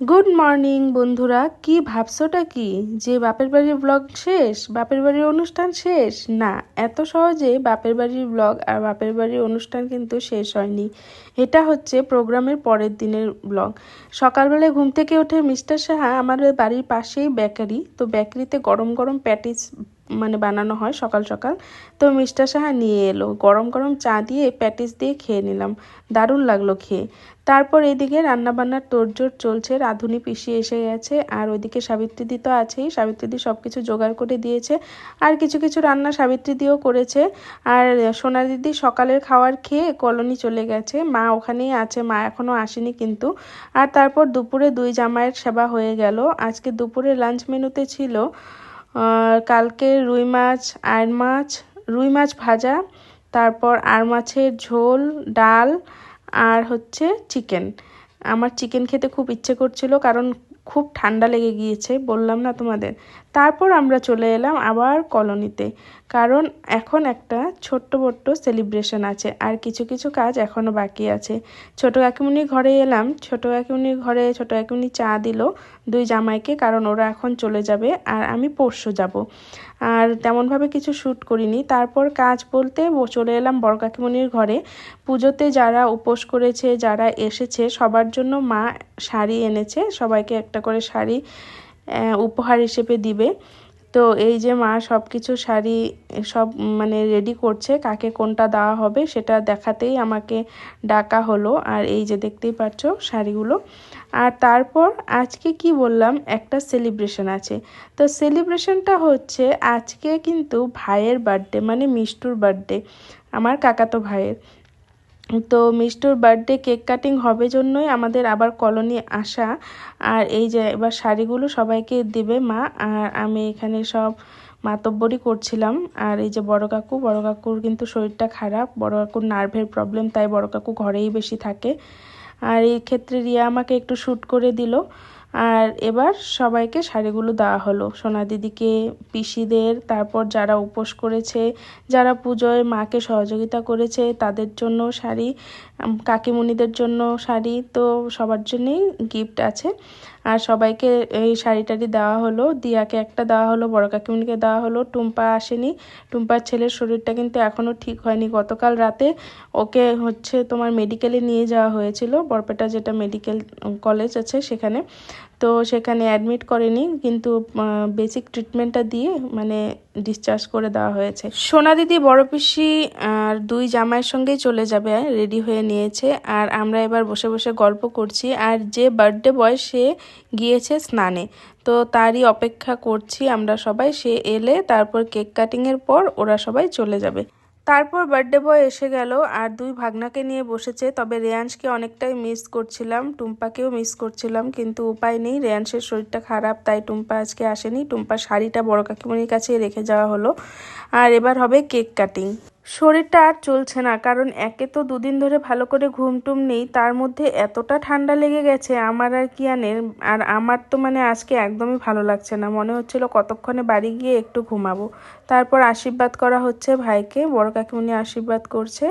Good morning বন্ধুরা। কি ভাবছোটা কি? যে বাপের বাড়ির ব্লগ শেষ, বাপের বাড়ির অনুষ্ঠান শেষ? না, এত সহজে বাপের বাড়ির ব্লগ আর বাপের বাড়ির অনুষ্ঠান কিন্তু শেষ হয়নি। এটা হচ্ছে প্রোগ্রামের পরের দিনের ব্লগ সকালবেলায় ঘুম থেকে উঠে মিস্টার সাহা আমাদের বাড়ির পাশেই বেকারি তো বেকারিতে গরম গরম প্যাটিস মানে বানানো হয় সকাল সকাল। তো মিস্টার সাহা নিয়ে এলো। গরম গরম চা দিয়ে প্যাটিস দিয়ে খেয়ে নিলাম। দারুণ লাগল খেয়ে। তারপর এদিকে রান্নাবান্নার তোড়জোড় চলছে, রাঁধুনি পিসি এসে গেছে। আর ওইদিকে সাবিত্রীদি তো আছেই। সাবিত্রীদি সব কিছু জোগাড় করে দিয়েছে। আর কিছু কিছু রান্না সাবিত্রীদিও করেছে। আর সোনা দিদি সকালের খাওয়ার খেয়ে কলোনি চলে গেছে। মা ওখানেই আছে, মা এখনও আসেনি কিন্তু। আর তারপর দুপুরে দুই জামাইয়ের সেবা হয়ে গেল। আজকে দুপুরে লাঞ্চ মেনুতে ছিল কালকে রুই মাছ আর মাছ, রুই মাছ ভাজা, তারপর আর মাছের ঝোল, ডাল, আর হচ্ছে চিকেন আমার চিকেন খেতে খুব ইচ্ছে করছিল, কারণ খুব ঠান্ডা লেগে গিয়েছে, বললাম না তোমাদের। তারপর আমরা চলে এলাম আবার কলোনিতে, কারণ এখন একটা ছোট্ট বট্ট সেলিব্রেশন আছে, আর কিছু কিছু কাজ এখনও বাকি আছে। ছোটো কাকিমুনির ঘরে এলাম, ছোটো কাকিমুনির ঘরে ছোটো কাকিমুনি চা দিল দুই জামাইকে, কারণ ওরা এখন চলে যাবে আর আমি পরশু যাব। আর তেমনভাবে কিছু শ্যুট করিনি। তারপর কাজ বলতে চলে এলাম বড় কাকিমুনির ঘরে। পুজোতে যারা উপোস করেছে, যারা এসেছে, সবার জন্য মা শাড়ি এনেছে, সবাইকে একটা করে শাড়ি উপহার হিসেবে দিবে। তো এই যে মা সব কিছু শাড়ি, সব মানে রেডি করছে, কাকে কোনটা দেওয়া হবে সেটা দেখাতেই আমাকে ডাকা হলো। আর এই যে দেখতেই পাচ্ছ শাড়িগুলো। আর তারপর আজকে কি বললাম, একটা সেলিব্রেশন আছে। তো সেলিব্রেশনটা হচ্ছে আজকে কিন্তু ভাইয়ের বার্থডে মানে মিষ্টুর বার্থডে আমার কাকাতো ভাইয়ের। তো মিষ্টুর বার্থডে কেক কাটিং হবে জন্যই আমাদের আবার কলোনি আসা। আর এই যে এবার শাড়িগুলো সবাইকে দেবে মা, আর আমি এখানে সব মাতব্বরই করছিলাম। আর এই যে বড় কাকু, বড় কাকুর কিন্তু শরীরটা খারাপ, বড় কাকুর নার্ভের প্রবলেম তাই বড় কাকু ঘরেই বেশি থাকে। আর এই ক্ষেত্রে রিয়া আমাকে একটু শ্যুট করে দিল। আর এবার সবাইকে শাড়িগুলো দেওয়া হলো। সোনা দিদিকে, পিসিদের, তারপর যারা উপোস করেছে, যারা পুজোয় মাকে সহযোগিতা করেছে, তাদের জন্য শাড়ি কাকিমুনিদের জন্য শাড়ি, তো সবার জন্যেই গিফট আছে। আর সবাইকে এই শাড়ি টাড়ি দেওয়া হলো। দিয়াকে একটা দেওয়া হলো, বড় কাকিমনিকে দেওয়া হলো। টুম্পা আসেনি। টুম্পার ছেলের শরীরটা কিন্তু এখনও ঠিক হয়নি। গতকাল রাতে ওকে হচ্ছে তোমার মেডিকেলে নিয়ে যাওয়া হয়েছিল। বরপেটা যেটা মেডিকেল কলেজ আছে সেখানে। তো সেখানে অ্যাডমিট করেনি, কিন্তু বেসিক ট্রিটমেন্টটা দিয়ে মানে ডিসচার্জ করে দেওয়া হয়েছে। সোনা দিদি বড় পিসি আর দুই জামাইয়ের সঙ্গেই চলে যাবে রেডি হয়ে নিয়েছে। আর আমরা এবার বসে বসে গল্প করছি। আর যে বার্থডে বয় সে গিয়েছে স্নানে। তো তারই অপেক্ষা করছি আমরা সবাই। সে এলে তারপর কেক কাটিংয়ের পর ওরা সবাই চলে যাবে। তারপর বার্থডে বয় এসে গেল আর দুই ভাগনাকে নিয়ে বসেছে। তবে রেয়াংশকে অনেকটাই মিস করছিলাম, টুম্পাকেও মিস করছিলাম, কিন্তু উপায় নেই। রেয়াংশের শরীরটা খারাপ, তাই টুম্পা আজকে আসেনি। টুম্পার শাড়িটা বড় কাকিমণির কাছে রেখে যাওয়া হলো। আর এবার হবে কেক কাটিং। শরীরটা আর চলছে না কারণ একে তো দুদিন ধরে ভালো করে ঘুম টুম নেই তার মধ্যে এতটা ঠান্ডা লেগে গেছে আমার আর কিয়ানের আর আমার তো মানে আজকে একদমই ভালো লাগছে না মনে হচ্ছিল কতক্ষণে বাড়ি গিয়ে একটু ঘুমাবো। তারপর আশীর্বাদ করা হচ্ছে ভাইকে বড় কাকিমণি আশীর্বাদ করছে।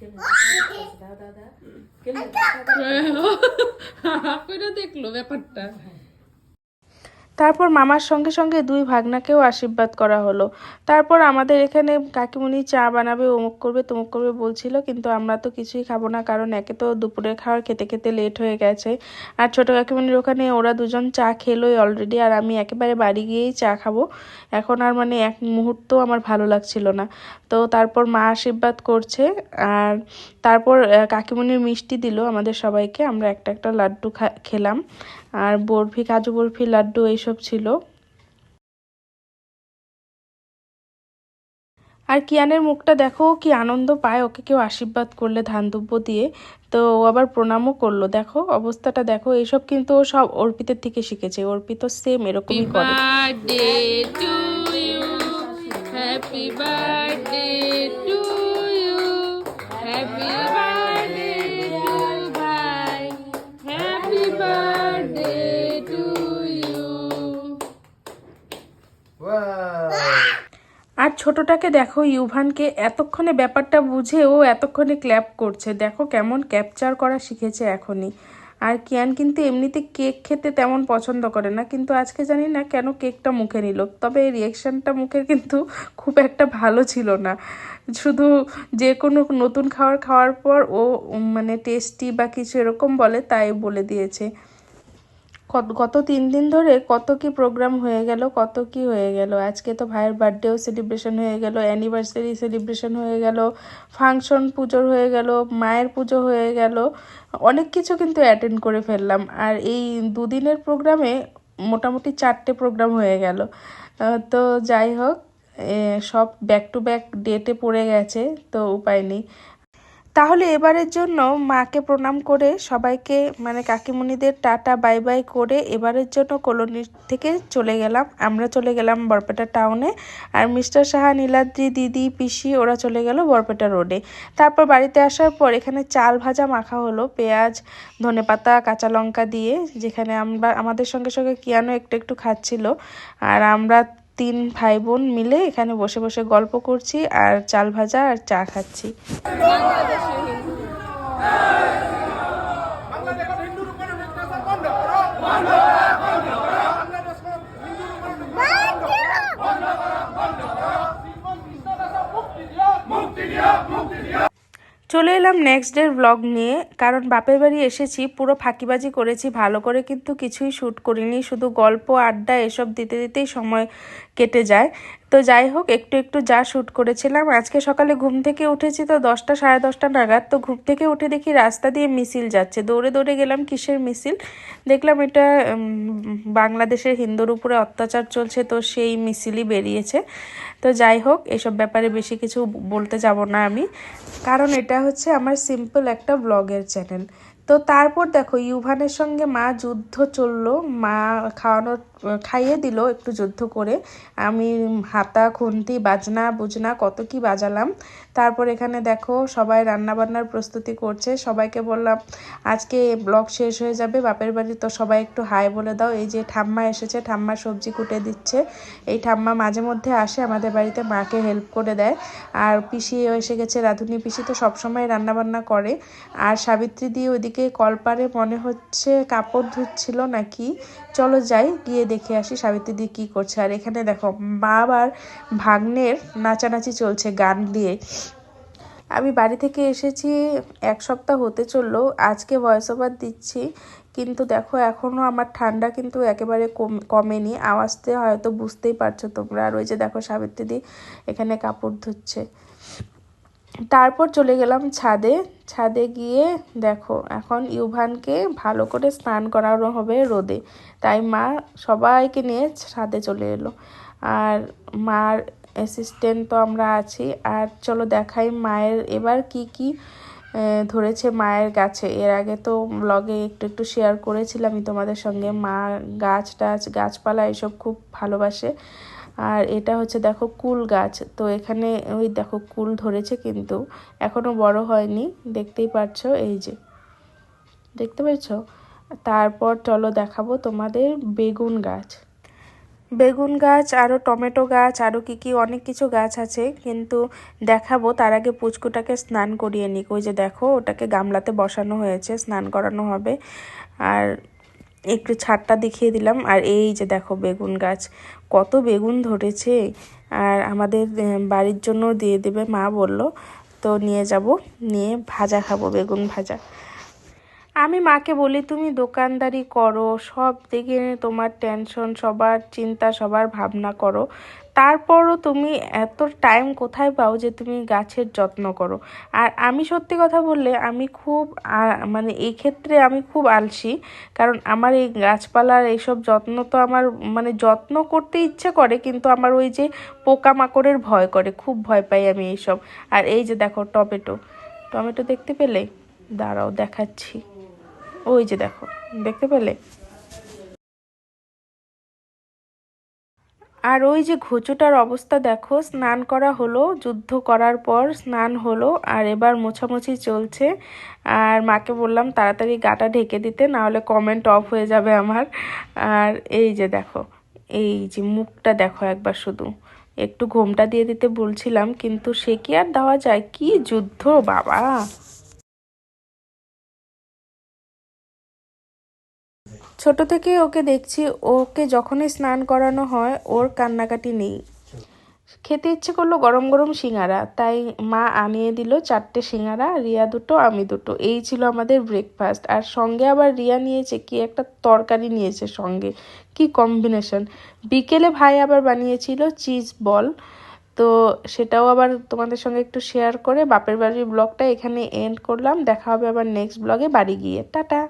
দেখল ব্যাপারটা। তারপর মামার সঙ্গে সঙ্গে দুই ভাগনাকেও আশীর্বাদ করা হলো। তারপর আমাদের এখানে কাকিমুনি চা বানাবে, অমুক করবে, তমুক করবে বলছিল, কিন্তু আমরা তো কিছুই খাব না, কারণ একে তো দুপুরের খাওয়ার খেতে খেতে লেট হয়ে গেছে। আর ছোট কাকিমুনির ওখানে ওরা দুজন চা খেলোই অলরেডি আর আমি একেবারে বাড়ি গিয়েই চা খাব। এখন আর মানে এক মুহূর্ত আমার ভালো লাগছিল না। তো তারপর মা আশীর্বাদ করছে আর তারপর কাকিমুনির মিষ্টি দিল আমাদের সবাইকে আমরা একটা একটা লাড্ডু খেলাম। আর বরফি কাজু বরফি লাড্ডু এইসব ছিল। আর কিয়ানের মুখটা দেখো কি আনন্দ পায় ওকে কেউ আশীর্বাদ করলে ধান দুব্য দিয়ে। তো ও আবার প্রণামও করল দেখো অবস্থাটা দেখো এইসব কিন্তু ও সব অর্পিতের থেকে শিখেছে অর্পিত সেম এরকমই করে। Happy birthday to you happy birthday to ভাই হ্যাপি বার্থডে টু ইউ আর ছোটটাকে দেখো ইউভানকে এতক্ষণে ব্যাপারটা বুঝে ও এতক্ষণে ক্ল্যাপ করছে। দেখো কেমন ক্যাপচার করা শিখেছে এখনই। আর কিয়ান কিন্তু এমনিতে কেক খেতে তেমন পছন্দ করে না, কিন্তু আজকে জানি না কেন কেকটা মুখে নিল। তবে রিয়াকশানটা মুখের কিন্তু খুব একটা ভালো ছিল না। শুধু যে কোনো নতুন খাবার খাওয়ার পর ও মানে টেস্টি বা কিছু এরকম বলে তাই বলে দিয়েছে। গত তিন দিন ধরে কত কি প্রোগ্রাম হয়ে গেল, কত কি হয়ে গেল। আজকে তো ভাইয়ের বার্থডেও সেলিব্রেশন হয়ে গেল অ্যানিভার্সারি সেলিব্রেশন হয়ে গেল ফাংশন পুজোর হয়ে গেল, মায়ের পুজো হয়ে গেল। অনেক কিছু কিন্তু অ্যাটেন্ড করে ফেললাম। আর এই দুদিনের প্রোগ্রামে মোটামুটি চারটে প্রোগ্রাম হয়ে গেল। তো যাই হোক সব ব্যাক টু ব্যাক ডেটে পড়ে গেছে, তো উপায় নেই। তাহলে এবারের জন্য মাকে প্রণাম করে সবাইকে মানে কাকিমণিদের টাটা, বাই বাই করে এবারের জন্য কলোনি থেকে চলে গেলাম। আমরা চলে গেলাম বরপেটা টাউনে আর মিস্টার সাহা, নীলাদ্রি, দিদি, পিসি ওরা চলে গেল বরপেটা রোডে। তারপর বাড়িতে আসার পর এখানে চাল ভাজা মাখা হলো, পেঁয়াজ, ধনেপাতা, কাঁচা লঙ্কা দিয়ে, যেখানে আমরা, আমাদের সঙ্গে সঙ্গে কিয়ানো একটু একটু খাচ্ছিল। আর আমরা তিন ভাই বোন মিলে এখানে বসে বসে গল্প করছি আর চাল ভাজা আর চা খাচ্ছি। চলে এলাম নেক্সট ডের ব্লগ নিয়ে, কারণ বাপের বাড়ি এসেছি, পুরো ফাঁকিবাজি করেছি, ভালো করে কিন্তু কিছুই শ্যুট করিনি, শুধু গল্প, আড্ডা এসব দিতে দিতেই সময় কেটে যায়। তো যাই হোক, একটু একটু যা শ্যুট করেছিলাম। আজকে সকালে ঘুম থেকে উঠেছি তো দশটা, সাড়ে দশটা নাগাদ। তো ঘুম থেকে উঠে দেখি রাস্তা দিয়ে মিছিল যাচ্ছে। দৌড়ে দৌড়ে গেলাম কিসের মিছিল? দেখলাম এটা বাংলাদেশের হিন্দুর উপরে অত্যাচার চলছে তো সেই মিছিলই বেরিয়েছে। তো যাই হোক, এসব ব্যাপারে বেশি কিছু বলতে যাব না আমি। কারণ এটা হচ্ছে আমার সিম্পল একটা ব্লগের চ্যানেল তো তারপর দেখো, ইউভানের সঙ্গে মা যুদ্ধ চলল। মা খাওয়ানো, খাইয়ে দিল একটু যুদ্ধ করে। আমি হাতা, খুন্তি, বাজনা, বুজনা কত কি বাজালাম। তারপর এখানে দেখো সবাই রান্না বান্নার প্রস্তুতি করছে। সবাইকে বললাম, আজকে ব্লগ শেষ হয়ে যাবে, বাপের বাড়ি তো সবাই একটু হাই বলে দাও। এই যে ঠাম্মা এসেছে, ঠাম্মা সবজি কুটে দিচ্ছে। এই ঠাম্মা মাঝে মধ্যে আসে, আমাদের বাড়িতে মাকে হেল্প করে দেয়। আর পিসিও এসে গেছে, রাধুনি পিসি তো সবসময় রান্নাবান্না করে। আর সাবিত্রী দিয়ে ওইদিকে কলপারে মনে হচ্ছে কাপড় ধুচ্ছিল নাকি? চলো যাই, গিয়ে দেখে আসি সাবিত্রী দি কী করছে। আর এখানে দেখো, মা আর ভাগ্নের নাচানাচি চলছে গান দিয়ে। আমি বাড়ি থেকে এসেছি, এক সপ্তাহ হতে চলল, আজকে ভয়েস ওভার দিচ্ছি, কিন্তু দেখো এখনও আমার ঠান্ডা কিন্তু একেবারে কম, কমেনি আওয়াজতে হয়তো বুঝতেই পারছ তোমরা, আর ওই যে দেখো সাবিত্রীদি এখানে কাপড় ধুচ্ছে। তারপর চলে গেলাম ছাদে ছাদে গিয়ে দেখো এখন ইউভানকে ভালো করে স্নান করানো হবে রোদে, তাই মা সবাইকে নিয়ে ছাদে চলে এলো, আর মার অ্যাসিস্ট্যান্ট তো আমরা আছি। আর চলো দেখাই মায়ের এবার কি কি ধরেছে মায়ের গাছে। এর আগে তো ব্লগে একটু একটু শেয়ার করেছিলামই তোমাদের সঙ্গে। মা গাছ টাছ, গাছপালা এসব খুব ভালোবাসে। আর এটা হচ্ছে দেখো কুল গাছ। তো এখানে ওই দেখো কুল ধরেছে কিন্তু এখনও বড় হয়নি। দেখতেই পাচ্ছ এই যে। দেখতে পেয়েছ? তারপর চলো দেখাবো তোমাদের বেগুন গাছ। বেগুন গাছ আরও টমেটো গাছ আরও কি কি, অনেক কিছু গাছ আছে। কিন্তু দেখাবো, তার আগে পুচকুটাকে স্নান করিয়ে নিক। ওই যে দেখো, ওটাকে গামলাতে বসানো হয়েছে, স্নান করানো হবে। আর একটু ছাদটা দেখিয়ে দিলাম। আর এই যে দেখো বেগুন গাছ, কত বেগুন ধরেছে। আর আমাদের বাড়ির জন্য দিয়ে দেবে, মা বলল। তো নিয়ে যাব, নিয়ে ভাজা খাব, বেগুন ভাজা। আমি মাকে বলি, তুমি দোকানদারি করো, সব দিকে তোমার টেনশন সবার চিন্তা, সবার ভাবনা করো। তারপরও তুমি এত টাইম কোথায় পাও যে তুমি গাছের যত্ন করো? আর আমি সত্যি কথা বললে, আমি খুব মানে এই ক্ষেত্রে আমি খুব আলসি। কারণ আমার এই গাছপালার এইসব যত্ন তো আমার মানে যত্ন করতে ইচ্ছে করে, কিন্তু আমার ওই যে পোকামাকড়ের ভয় করে, খুব ভয় পাই আমি এইসব। আর এই যে দেখো টমেটো টমেটো দেখতে পেলে? দাঁড়াও, দেখাচ্ছি। ওই যে দেখো, দেখতে পেলে? আর ওই যে ঘুচুটার অবস্থা দেখো, স্নান করা হলো, যুদ্ধ করার পর স্নান হলো, আর এবার মোছামুছি চলছে। আর মাকে বললাম, তাড়াতাড়ি গাটা ঢেকে দিতে না হলে কমেন্ট অফ হয়ে যাবে আমার। আর এই যে দেখো, এই যে মুখটা দেখো একবার শুধু। একটু ঘোমটা দিয়ে দিতে বলছিলাম, কিন্তু সে কি আর দেওয়া যায়? কি যুদ্ধ, বাবা! ছোট থেকে ওকে দেখছি, ওকে যখনই স্নান করানো হয়, ওর কান্নাকাটি নেই। খেতে ইচ্ছে করল গরম গরম সিঙ্গারা, তাই মা আনিয়ে দিল চারটে সিঙ্গারা, রিয়া দুটো, আমি দুটো। এই ছিল আমাদের ব্রেকফাস্ট আর সঙ্গে আবার রিয়া নিয়েছে কি একটা তরকারি নিয়েছে সঙ্গে। কি কম্বিনেশন বিকেলে ভাই আবার বানিয়েছিল চিজ বল তো সেটাও আবার তোমাদের সঙ্গে একটু শেয়ার করে বাপের বাড়ির ব্লগটা এখানে এন্ড করলাম। দেখা হবে আবার নেক্সট ব্লগে বাড়ি গিয়ে। টাটা।